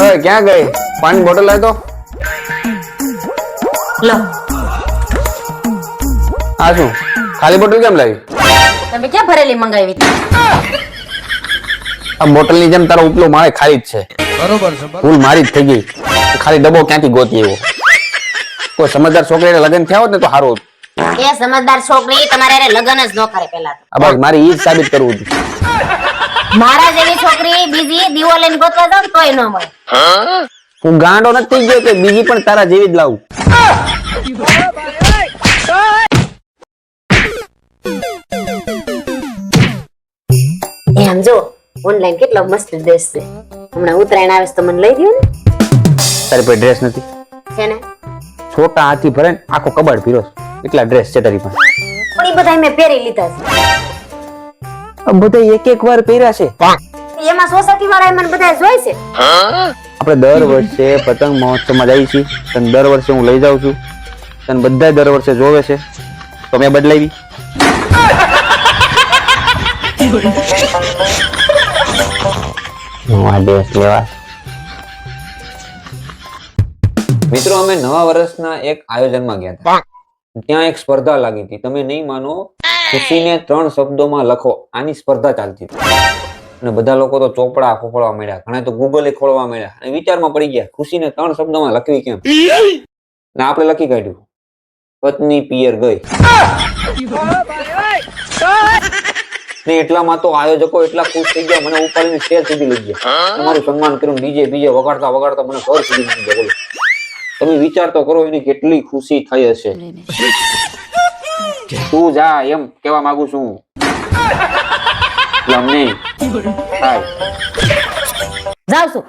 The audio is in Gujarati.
અરે ક્યાં ગઈ? પાણી બોટલ લાય તો લો. આ શું? ખાલી બોટલ કેમ લાવી? તમે ક્યાં ભરેલી મંગાવી આ બોટલની જેમ તારો ઉપલો મારે ખાલી જ છે. બરોબર છે ભૂલ મારી જ થઈ ગઈ. ખાલી ડબ્બો ક્યાંથી ગોતી એવો? કોઈ સમજદાર છોકરીને લગ્ન થયા હોત ને તો સારું એ સમજદાર છોકરી તમારે લગ્ન જ ન કરે પેલા મારી ઈ જ સાબિત કરવું હતું. મારા જેવી છોકરી બીજી દીવો લઈને ગોતવા જાવ તોય ન મળે. હું ગાંડો નથી ગયો કે બીજી પણ તારા જેવી જ લાવું. એમ જો ઓનલાઈન કેટલો મસ્ત ડ્રેસ છે. હમણાં ઉત્તરાયણ આવે તો મને લઈ દો ને. તારી પાસે ડ્રેસ નથી. છે ને? છોટા હાથી ભરે આખો કબાડ પીરો. એટલા ડ્રેસ છે તારી પાસે. પણ એ બધા મેં પહેરી લીધા છે. બધા એક એક વાર પહેર્યા છે. એમાં સોસાયટી વાળા મને બધા જોઈ છે. આપણે દર વર્ષે પતંગ મહોત્સવમાં જઈએ છીએ. તને દર વર્ષે હું લઈ જાઉં છું. તને બધા દર વર્ષે જોવે છે. તો મેં બદલાવી. નવા ડ્રેસ લેવા. મિત્રો અમે નવા વર્ષના એક આયોજનમાં ગયા હતા. ત્યાં એક સ્પર્ધા લાગી હતી. તમે નહીં માનો ખુશીને ત્રણ શબ્દોમાં લખો. આની સ્પર્ધા ચાલતી હતી. અને બધા લોકો તો ચોપડા ખોખડવા માંડ્યા. ઘણા તો ગૂગલે ખોલવા માંડ્યા. અને વિચારમાં પડી ગયા ખુશીને ત્રણ શબ્દોમાં લખવી કેમ? ના આપણે લખી કાઢ્યું. પત્ની પિયર ગઈ. ને એટલામાં તો આયોજકો એટલા ખુશ થઈ ગયા મને ઉપાડીને સ્ટેજ સુધી લઈ ગયા. તમારું સન્માન કર્યું ડીજે બીજે વગાડતા વગાડતા મને ઘર સુધી લઈ ગયા બોલો. તમે વિચાર તો કરો એની કેટલી ખુશી થઈ હશે. તું જા એમ કેવા માંગુ છું. અમને થાય જાવ છું